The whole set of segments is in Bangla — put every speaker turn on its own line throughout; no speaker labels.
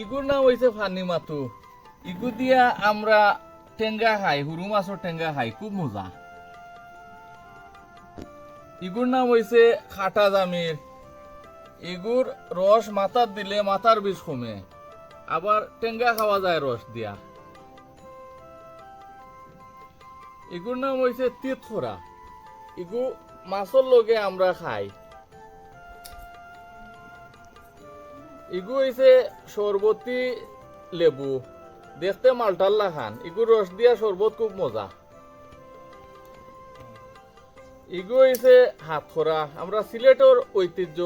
ইগুর নাম হইছে ফানি মাতু। ইগু দিয়া আমরা টেঙ্গা খাই, হুরু মাছের টেঙ্গা খাই, খুব মজা। ইগুর নাম হইছে খাটা জামির ইগুর রস মাথার দিলে মাথার বিষ কমে। আবার টেঙ্গা খাওয়া যায় রস দিয়া। ইগুর নাম হইছে তিতখোরা ইগু মাছের লগে আমরা খাই। ইগু হইছে সরবতি লেবু। দেখতে মালটাল্লা খান ইগু রস দিয়া শরবত খুব মজা। ইগু হইছে হাত খরা আমরা সিলেটর ঐতিহ্য।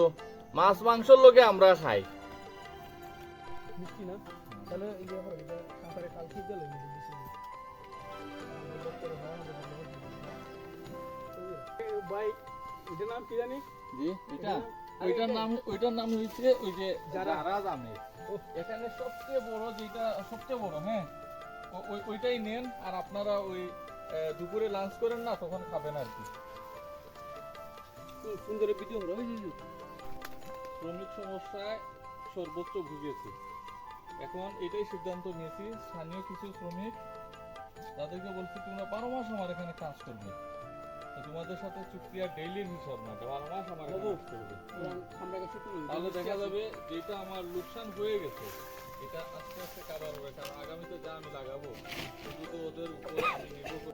মাছ মাংসর লগে আমরা খাই।
ইয়ে এটা ভাই এটার নাম কি জানি?
জি এটা। ওইটার নাম ওইটার নাম হইছে ওই যে জামে এখানে সবচেয়ে বড় যেটা সবচেয়ে বড় হ্যাঁ? ওই ওইটাই নেন আর আপনারা ওই দুপুরে লাঞ্চ করেন না তখন খাবেন আর কি।
সুন্দর ভিডিও হলো।
শ্রমিক সমস্যায় সর্বোচ্চ ভুগেছে। এখন এটাই সিদ্ধান্ত নিয়েছি স্থানীয় কিছু শ্রমিক তাদেরকে বলছি তোমরা বারো মাস আমার এখানে কাজ করবে। তোমাদের সাথে চুক্তি আর ডেইলির হিসাব না বারো মাস আমার তাহলে দেখা যাবে যেটা আমার লোকসান হয়ে গেছে এটা আস্তে আস্তে কাবার হবে কারণ আগামীতে যা আমি লাগাবো শুধু তো ওদের উপর আমি নির্ভর করে